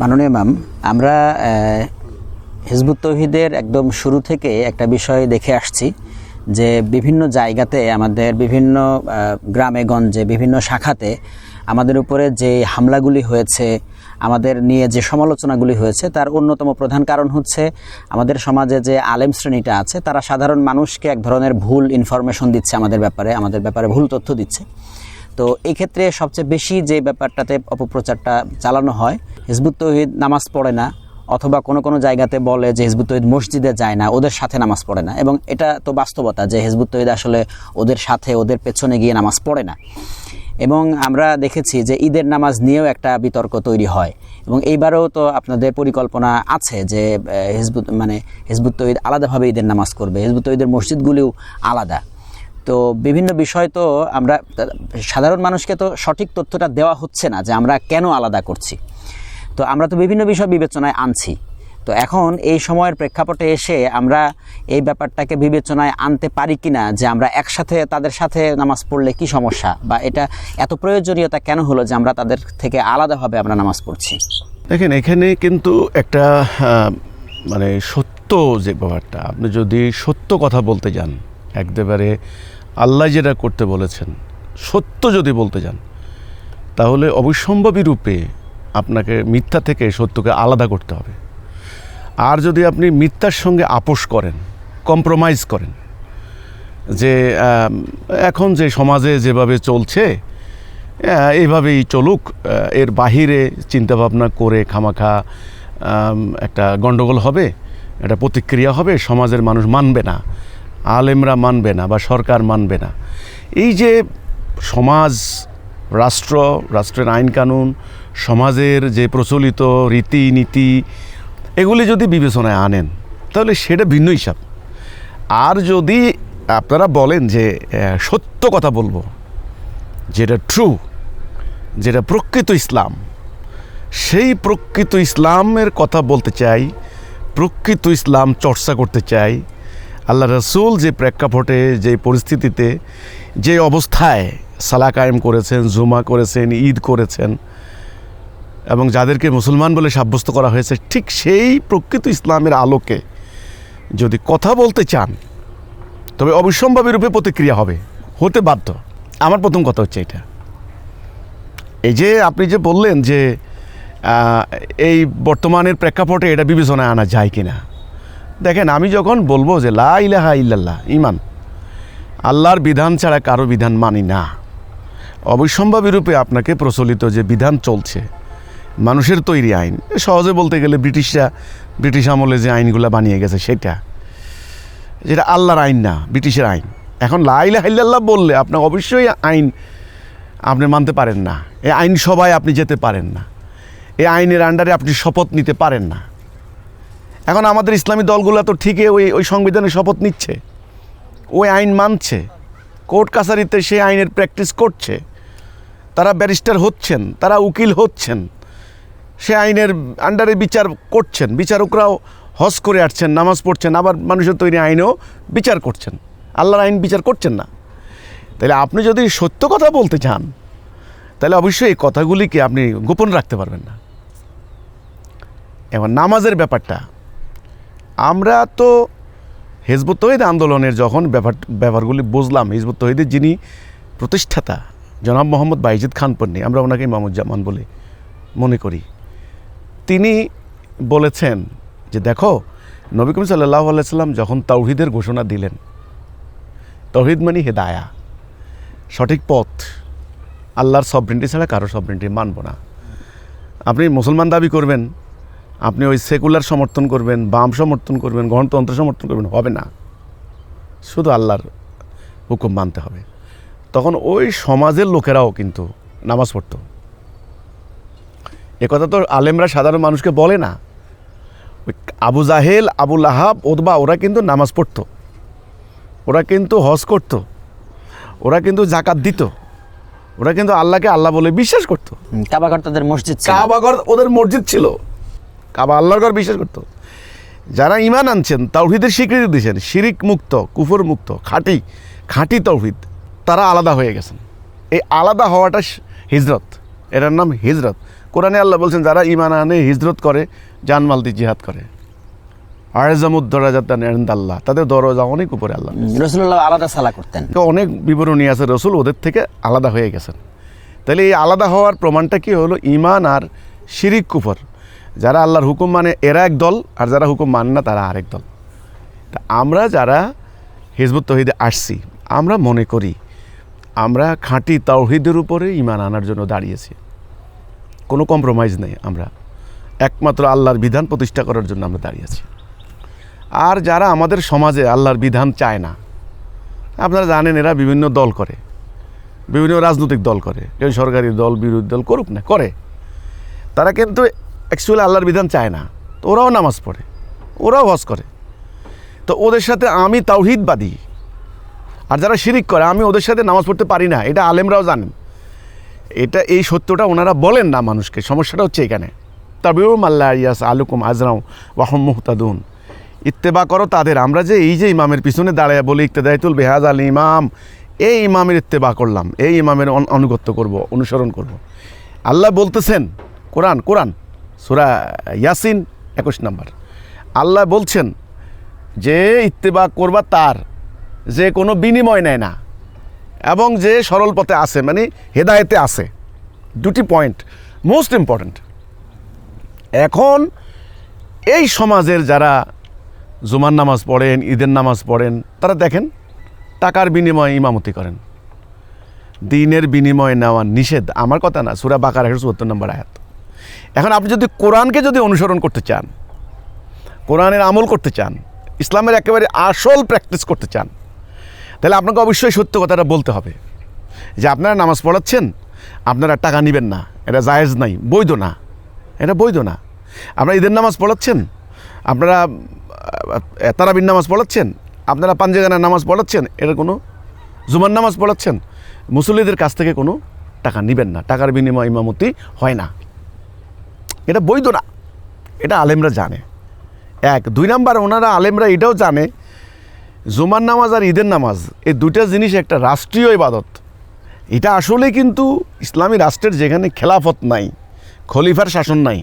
মাননীয় ম্যাম আমরা হিজবুত তৌহিদের একদম শুরু থেকে একটা বিষয় দেখে আসছি যে বিভিন্ন জায়গাতে আমাদের বিভিন্ন গ্রামে, গঞ্জে, বিভিন্ন শাখাতে আমাদের উপরে যে হামলাগুলি হয়েছে, আমাদের নিয়ে যে সমালোচনাগুলি হয়েছে, তার অন্যতম প্রধান কারণ হচ্ছে আমাদের সমাজে যে আলেম শ্রেণীটা আছে, তারা সাধারণ মানুষকে এক ধরনের ভুল ইনফরমেশন দিচ্ছে আমাদের ব্যাপারে আমাদের ব্যাপারে ভুল তথ্য দিচ্ছে। তো এই ক্ষেত্রে সবচেয়ে বেশি যে ব্যাপারটাতে অপপ্রচারটা চালানো হয়, হিজবুত তৌহিদ নামাজ পড়ে না, অথবা কোনো কোনো জায়গাতে বলে যে হিজবুত তৌহিদ মসজিদে যায় না, ওদের সাথে নামাজ পড়ে না। এবং এটা তো বাস্তবতা যে হিজবুত তৌহিদ আসলে ওদের সাথে, ওদের পেছনে গিয়ে নামাজ পড়ে না। এবং আমরা দেখেছি যে ঈদের নামাজ নিয়েও একটা বিতর্ক তৈরি হয়। এবং এইবারেও তো আপনাদের পরিকল্পনা আছে যে হিজবুত মানে হিজবুত তৌহিদ আলাদাভাবে ঈদের নামাজ করবে। হিজবুত তৌহিদের মসজিদগুলিও আলাদা। তো বিভিন্ন বিষয় তো আমরা, সাধারণ মানুষকে তো সঠিক তথ্যটা দেওয়া হচ্ছে না যে আমরা কেন আলাদা করছি। তো আমরা তো বিভিন্ন বিষয় বিবেচনায় আনছি। তো এখন এই সময়ের প্রেক্ষাপটে এসে আমরা এই ব্যাপারটাকে বিবেচনায় আনতে পারি কি না যে আমরা একসাথে তাদের সাথে নামাজ পড়লে কি সমস্যা বা এটা এত প্রয়োজনীয়তা কেন হলো যে আমরা তাদের থেকে আলাদাভাবে আমরা নামাজ পড়ছি? দেখেন, এখানে কিন্তু একটা মানে সত্য যে ব্যাপারটা, আপনি যদি সত্য কথা বলতে যান একেবারে আল্লাহ যেটা করতে বলেছেন, সত্য যদি বলতে যান, তাহলে অবশ্যম্ভাবী রূপে আপনাকে মিথ্যা থেকে সত্যকে আলাদা করতে হবে। আর যদি আপনি মিথ্যার সঙ্গে আপোষ করেন কম্প্রোমাইজ করেন, যে এখন যে সমাজে যেভাবে চলছে এইভাবেই চলুক এর বাহিরে চিন্তাভাবনা করে খামাখা একটা গণ্ডগোল হবে, একটা প্রতিক্রিয়া হবে, সমাজের মানুষ মানবে না। আলেমরা মানবে না বা সরকার মানবে না। এই যে সমাজ, রাষ্ট্র, রাষ্ট্রের আইন কানুন, সমাজের যে প্রচলিত রীতিনীতি, এগুলি যদি বিবেচনায় আনেন, তাহলে সেটা ভিন্ন হিসাব। আর যদি আপনারা বলেন যে সত্য কথা বলব, যেটা ট্রু যেটা প্রকৃত ইসলাম, সেই প্রকৃত ইসলামের কথা বলতে চাই, প্রকৃত ইসলাম চর্চা করতে চাই আল্লাহ রসুল যে প্রেক্ষাপটে, যে পরিস্থিতিতে, যে অবস্থায় সালা কায়েম করেছেন, জুমা করেছেন, ঈদ করেছেন, এবং যাদেরকে মুসলমান বলে সাব্যস্ত করা হয়েছে, ঠিক সেই প্রকৃত ইসলামের আলোকে যদি কথা বলতে চান, তবে অবশ্যম্ভাবী রূপে প্রতিক্রিয়া হবে, হতে বাধ্য। আমার প্রথম কথা হচ্ছে এটা। এই যে আপনি যে বললেন যে এই বর্তমানের প্রেক্ষাপটে এটা বিবেচনায় আনা যায় কি না দেখেন, আমি যখন বলব যে লা ইলাহা ইল্লাল্লাহ ইমান আল্লাহর বিধান ছাড়া কারও বিধান মানি না। অবশ্যম্ভাবী রূপে আপনাকে প্রচলিত যে বিধান চলছে, মানুষের তৈরি আইন সহজে বলতে গেলে ব্রিটিশরা, ব্রিটিশ আমলে যে আইনগুলো বানিয়ে গেছে সেটা, যেটা আল্লাহর আইন না, ব্রিটিশের আইন। এখন লাইলা হাইল্লাহ বললে আপনার অবশ্যই আইন আপনি মানতে পারেন না। এই আইন সবাই আপনি যেতে পারেন না। এই আইনের আন্ডারে আপনি শপথ নিতে পারেন না। এখন আমাদের ইসলামী দলগুলো তো ঠিকই ওই ওই সংবিধানের শপথ নিচ্ছে। ওই আইন মানছে। কোর্ট কাছারিতে সেই আইনের প্র্যাকটিস করছে। তারা ব্যারিস্টার হচ্ছেন, তারা উকিল হচ্ছেন। সে আইনের আন্ডারে বিচার করছেন, বিচারকরাও হজ করে আসছেন, নামাজ পড়ছেন, আবার মানুষের তৈরি আইনেও বিচার করছেন। আল্লাহর আইন বিচার করছেন না। তাহলে আপনি যদি সত্য কথা বলতে চান, তাহলে অবশ্যই এই কথাগুলিকে আপনি গোপন রাখতে পারবেন না। এবার নামাজের ব্যাপারটা আমরা তো হেজবুত তহিদ আন্দোলনের যখন ব্যাপার, ব্যাপারগুলি বুঝলাম, হিজবুত তহিদের যিনি প্রতিষ্ঠাতা, জনাব মোহাম্মদ বাইজিদ খান পন্নী, আমরা ওনাকে ইমামুজ্জামান বলে মনে করি, তিনি বলেছেন যে দেখো, নবী করিম সাল্লাহ আলাইসাল্লাম যখন তৌহিদের ঘোষণা দিলেন তৌহিদ মানে হেদায়া, সঠিক পথ, আল্লাহর সবরিনটি ছাড়া কারও সবরিনটি মানব না। আপনি মুসলমান দাবি করবেন আপনি ওই সেকুলার সমর্থন করবেন বাম সমর্থন করবেন গণতন্ত্র সমর্থন করবেন হবে না। শুধু আল্লাহর হুকুম মানতে হবে। তখন ওই সমাজের লোকেরাও কিন্তু নামাজ পড়তো। একথা তো আলেমরা সাধারণ মানুষকে বলে না। ওই আবু জাহেল আবুল আহাব ওদবা ওরা কিন্তু নামাজ পড়তো। ওরা কিন্তু হজ করতো। ওরা কিন্তু জাকাত দিত। ওরা কিন্তু আল্লাহকে আল্লাহ বলে বিশ্বাস করতো। কাবাঘর তাদের মসজিদ কাবাঘর ওদের মসজিদ ছিল। কাবা আল্লাহর ঘর বিশ্বাস করতো। যারা ইমান আনছেন তাওহিদের স্বীকৃতি দিয়েছেন শিরিক মুক্ত কুফর মুক্ত খাঁটি খাঁটি তৌহিদ তারা আলাদা হয়ে গেছেন। এই আলাদা হওয়াটা হিজরত। এটার নাম হিজরত। কোরআনে আল্লাহ বলছেন যারা ইমান আনে হিজরত করে জানমাল দিয়ে জিহাদ করে। আয়জামুদ্দরাজাত আল্লাহ তাদের দরজা অনেক উপরে আল্লাহ রসুল্লাহ আলাদা সালা করতেন। অনেক বিবরণী আছে রসুল ওদের থেকে আলাদা হয়ে গেছেন। তাহলে এই আলাদা হওয়ার প্রমাণটা কি হলো? ইমান আর শিরিক কুফর। যারা আল্লাহর হুকুম মানে এরা এক দল, আর যারা হুকুম মানে না তারা আরেক দল। তা আমরা যারা হিজবুত তহিদে আসছি, আমরা মনে করি আমরা খাঁটি তাওহিদের উপরে ইমান আনার জন্য দাঁড়িয়েছি। কোনো কম্প্রোমাইজ নেই আমরা। একমাত্র আল্লাহর বিধান প্রতিষ্ঠা করার জন্য আমরা দাঁড়িয়েছি। আর যারা আমাদের সমাজে আল্লাহর বিধান চায় না, আপনারা জানেন এরা বিভিন্ন দল করে, বিভিন্ন রাজনৈতিক দল করে। কেউ সরকারি দল, বিরোধী দল করুক না, করে। তারা কিন্তু অ্যাকচুয়ালি আল্লাহর বিধান চায় না। তো ওরাও নামাজ পড়ে, ওরাও হজ করে। তো ওদের সাথে আমি তাওহিদবাদী। আর যারা শিরিক করে, আমি ওদের সাথে নামাজ পড়তে পারি না, এটা আলেমরাও জানেন। এটা, এই সত্যটা ওনারা বলেন না মানুষকে, সমস্যাটা হচ্ছে এখানে। তাবিউম মাল্লা ইয়াস আলুকুম আজরাও ওয়াহম মুহতাদুন। ইত্তেবা করো তাদের, আমরা যে এই যে ইমামের পিছনে দাঁড়ায় বলি ইত্তেদায়তুল বেহাজ আল ইমাম, এই ইমামের ইত্তেবা করলাম, এই ইমামের অনু- আনুগত্য করব, অনুসরণ করব। আল্লাহ বলতেছেন, কোরআন কোরআন। সুরা ইয়াসিন একুশ নম্বর। আল্লাহ বলছেন যে ইত্তেবা করবা তার, যে কোনো বিনিময় নেয় না এবং যে সরল পথে আছে মানে হেদায়েতে আছে। দুটি পয়েন্ট মোস্ট ইম্পর্ট্যান্ট এখন এই সমাজের যারা জুমার নামাজ পড়েন, ঈদের নামাজ পড়েন, তারা দেখেন টাকার বিনিময়ে ইমামতি করেন। দিনের বিনিময়ে নেওয়া নিষেধ, আমার কথা না, সুরা বাকার চুয়াত্তর নম্বর আয়াত। এখন আপনি যদি কোরআনকে যদি অনুসরণ করতে চান, কোরআনের আমল করতে চান, ইসলামের একেবারে আসল প্র্যাকটিস করতে চান, তাহলে আপনাকে অবশ্যই সত্য কথাটা বলতে হবে। যে আপনারা নামাজ পড়াচ্ছেন, আপনারা টাকা নেবেন না, এটা জায়েজ নাই, বৈধ না, এটা বৈধ না। আপনারা ঈদের নামাজ পড়াচ্ছেন, আপনারা তারাবির নামাজ পড়াচ্ছেন, আপনারা পাঞ্জেগানার নামাজ পড়াচ্ছেন, এটা কোনো জুমার নামাজ পড়াচ্ছেন, মুসল্লিদের কাছ থেকে কোনো টাকা নেবেন না, টাকার বিনিময় ইমামতি হয় না। এটা বৈধ না। এটা আলেমরা জানে। এক, দুই নাম্বার, ওনারা আলেমরা এটাও জানে, জুমার নামাজ আর ঈদের নামাজ, এই দুটা জিনিস একটা রাষ্ট্রীয় ইবাদত। এটা আসলে কিন্তু ইসলামী রাষ্ট্রের যেখানে খেলাফত নাই, খলিফার শাসন নাই,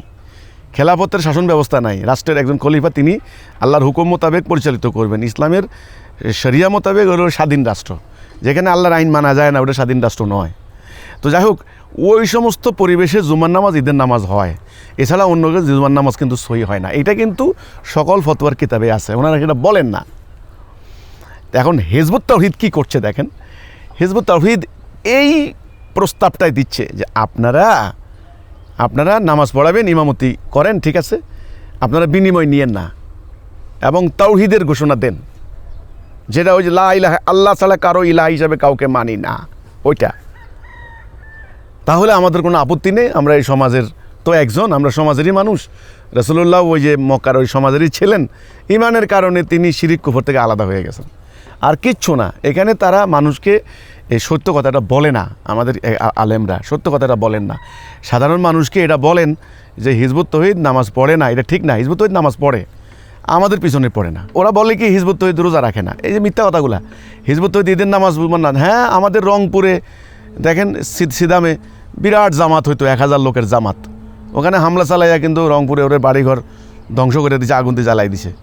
খেলাফতের শাসন ব্যবস্থা নাই, রাষ্ট্রের একজন খলিফা তিনি আল্লাহর হুকুম মোতাবেক পরিচালিত করবেন। ইসলামের শরিয়া মোতাবেক হলো স্বাধীন রাষ্ট্র, যেখানে আল্লাহর আইন মানা যায় না, ওটা স্বাধীন রাষ্ট্র নয়। তো যাই হোক ওই সমস্ত পরিবেশে জুমার নামাজ, ঈদের নামাজ হয়। এছাড়া অন্য কেউ জুমার নামাজ কিন্তু সই হয় না। এটা কিন্তু সকল ফতোয়ার কিতাবে আছে। ওনারা সেটা বলেন না। এখন হেজবুত তৌহিদ কী করছে দেখেন? হেজবুত তৌহিদ এই প্রস্তাবটাই দিচ্ছে যে আপনারা আপনারা নামাজ পড়াবেন, ইমামতি করেন, ঠিক আছে? আপনারা বিনিময় নিয়েন না। এবং তৌহিদের ঘোষণা দেন। যেটা ওই যে লা ইলাহা, আল্লাহ ছাড়া কারও ইলাহ হিসাবে কাউকে মানি না। ওইটা। তাহলে আমাদের কোনো আপত্তি নেই, আমরা এই সমাজের তো একজন, আমরা সমাজেরই মানুষ। রসুল্লাহ ওই যে মক্কার ওই সমাজেরই ছিলেন। ইমানের কারণে তিনি শিরিক কুফর থেকে আলাদা হয়ে গেছেন। আর কিচ্ছু না, এখানে তারা মানুষকে এই সত্য কথাটা বলে না, আমাদের আলেমরা সত্য কথাটা বলেন না। সাধারণ মানুষকে এটা বলেন যে হিজবুত তহিদ নামাজ পড়ে না, এটা ঠিক না, হিজবুত তহিদ নামাজ পড়ে, আমাদের পিছনে পড়ে না। ওরা বলে কি হিজবুত তহিদ রোজা রাখে না, এই যে মিথ্যা কথাগুলা, হিজবুত তহিদ ঈদের নামাজ বুঝবেন না হ্যাঁ আমাদের রংপুরে দেখেন সিদ- সিদামে বিরাট জামাত হইতো, এক হাজার লোকের জামাত। ওখানে হামলা চালাইয়া কিন্তু রংপুরে ওরে বাড়িঘর ধ্বংস করে দিছে আগুন দিয়ে জ্বালাই দিছে।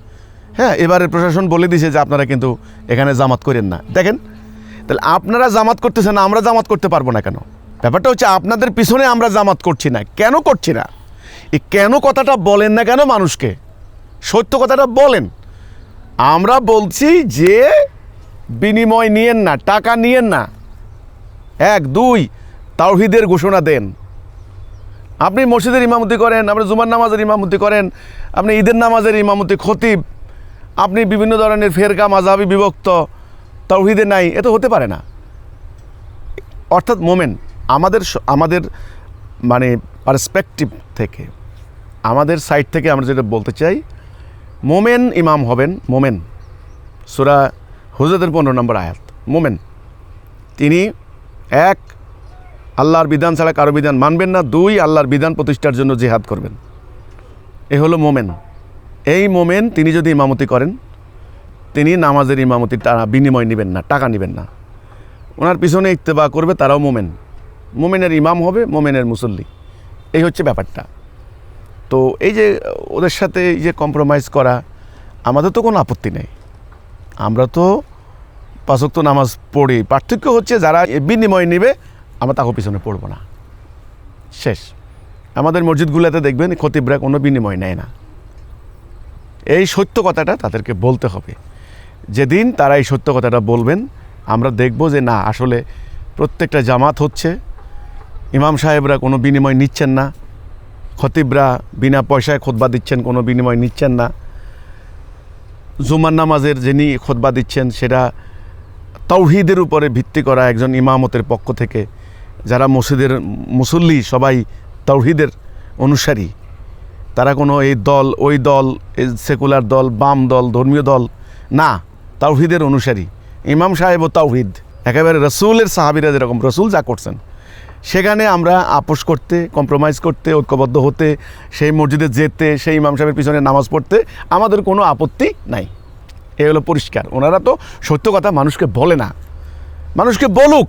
হ্যাঁ এবারে প্রশাসন বলে দিছে যে আপনারা কিন্তু এখানে জামাত করেন না। দেখেন, তাহলে আপনারা জামাত করতেছেন, আমরা জামাত করতে পারব না কেন? ব্যাপারটা হচ্ছে আপনাদের পিছনে আমরা জামাত করছি না। কেন করছি না? এই কেন কথাটা বলেন না কেন মানুষকে? সত্য কথাটা বলেন। আমরা বলছি যে বিনিময় নিয়েন না, টাকা নিয়েন না। এক, দুই, তাওহিদের ঘোষণা দেন। আপনি মসজিদের ইমামতি করেন, আপনি জুমার নামাজের ইমামতি করেন, আপনি ঈদের নামাজের ইমামতি, খতিব, আপনি বিভিন্ন ধরনের ফেরকা মাঝাবি বিভক্ত, তাওহিদে নাই, এ তো হতে পারে না। অর্থাৎ মোমেন, আমাদের আমাদের মানে পার্সপেক্টিভ থেকে, আমাদের সাইড থেকে আমরা যেটা বলতে চাই, মোমেন ইমাম হবেন, মোমেন। সুরা হুজরতের পনেরো নম্বর আয়াত, মোমেন। তিনি এক, আল্লাহর বিধান ছাড়া কারও বিধান মানবেন না। দুই, আল্লাহর বিধান প্রতিষ্ঠার জন্য জেহাদ করবেন। এ হলো মোমেন। এই মোমেন তিনি যদি ইমামতি করেন, তিনি নামাজের ইমামতি টাকা বিনিময় নেবেন না, টাকা নেবেন না। ওনার পিছনে ইত্তেবা করবে, তারাও মোমেন। মোমেনের ইমাম হবে, মোমেনের মুসল্লি। এই হচ্ছে ব্যাপারটা। তো এই যে ওদের সাথে এই যে কম্প্রোমাইজ করা, আমাদের তো কোনো আপত্তি নেই। আমরা তো পাঁচক্ত নামাজ পড়ি। পার্থক্য হচ্ছে যারা বিনিময় নেবে, আমরা তাকে পিছনে পড়ব না। শেষ। আমাদের মসজিদগুলোতে দেখবেন খতিবরা কোনো বিনিময় নেয় না। এই সত্য কথাটা তাদেরকে বলতে হবে। যেদিন তারা এই সত্য কথাটা বলবেন, আমরা দেখব যে না, আসলে প্রত্যেকটা জামাত হচ্ছে, ইমাম সাহেবরা কোনো বিনিময় নিচ্ছেন না, খতিবরা বিনা পয়সায় খোদবা দিচ্ছেন, কোনো বিনিময় নিচ্ছেন না। জুমার নামাজের যিনি খোদবা দিচ্ছেন, সেটা তৌহিদের উপরে ভিত্তি করা একজন ইমামতের পক্ষ থেকে যারা মসজিদের মুসল্লি, সবাই তৌহিদের অনুসারী। তারা কোনো এই দল, ওই দল সেকুলার দল, বাম দল, ধর্মীয় দল, না, তাওহিদের অনুসারী। ইমাম সাহেব ও তাওহিদ। একেবারে রসুলের সাহাবিরা যেরকম, রসুল যা করছেন। সেখানে আমরা আপোষ করতে কম্প্রোমাইজ করতে, ঐক্যবদ্ধ হতে, সেই মসজিদে যেতে, সেই ইমাম সাহেবের পিছনে নামাজ পড়তে আমাদের কোনো আপত্তি নাই। এ হলো পরিষ্কার। ওনারা তো সত্য কথা মানুষকে বলে না। মানুষকে বলুক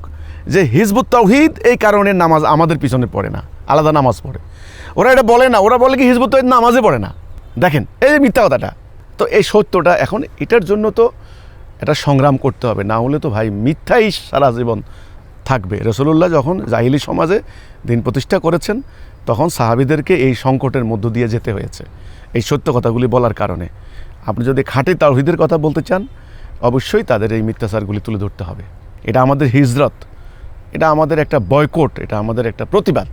যে হিজবুত তাওহিদ এই কারণে নামাজ আমাদের পিছনে পড়ে না, আলাদা নামাজ পড়ে। ওরা এটা বলে না, ওরা বলে কি হিজবুত তাওহিদ নামাজে পড়ে না। দেখেন, এই মিথ্যা কথাটা, তো এই সত্যটা এখন এটার জন্য তো এটা সংগ্রাম করতে হবে, না হলে তো ভাই মিথ্যাই সারা জীবন থাকবে। রসুল্লাহ যখন জাহিলি সমাজে দিন প্রতিষ্ঠা করেছেন, তখন সাহাবিদেরকে এই সংকটের মধ্য দিয়ে যেতে হয়েছে, এই সত্য কথাগুলি বলার কারণে। আপনি যদি খাঁটি তাওহিদের কথা বলতে চান, অবশ্যই তাদের এই মিথ্যাচারগুলি তুলে ধরতে হবে। এটা আমাদের হিজরত। এটা আমাদের একটা বয়কট, এটা আমাদের একটা প্রতিবাদ।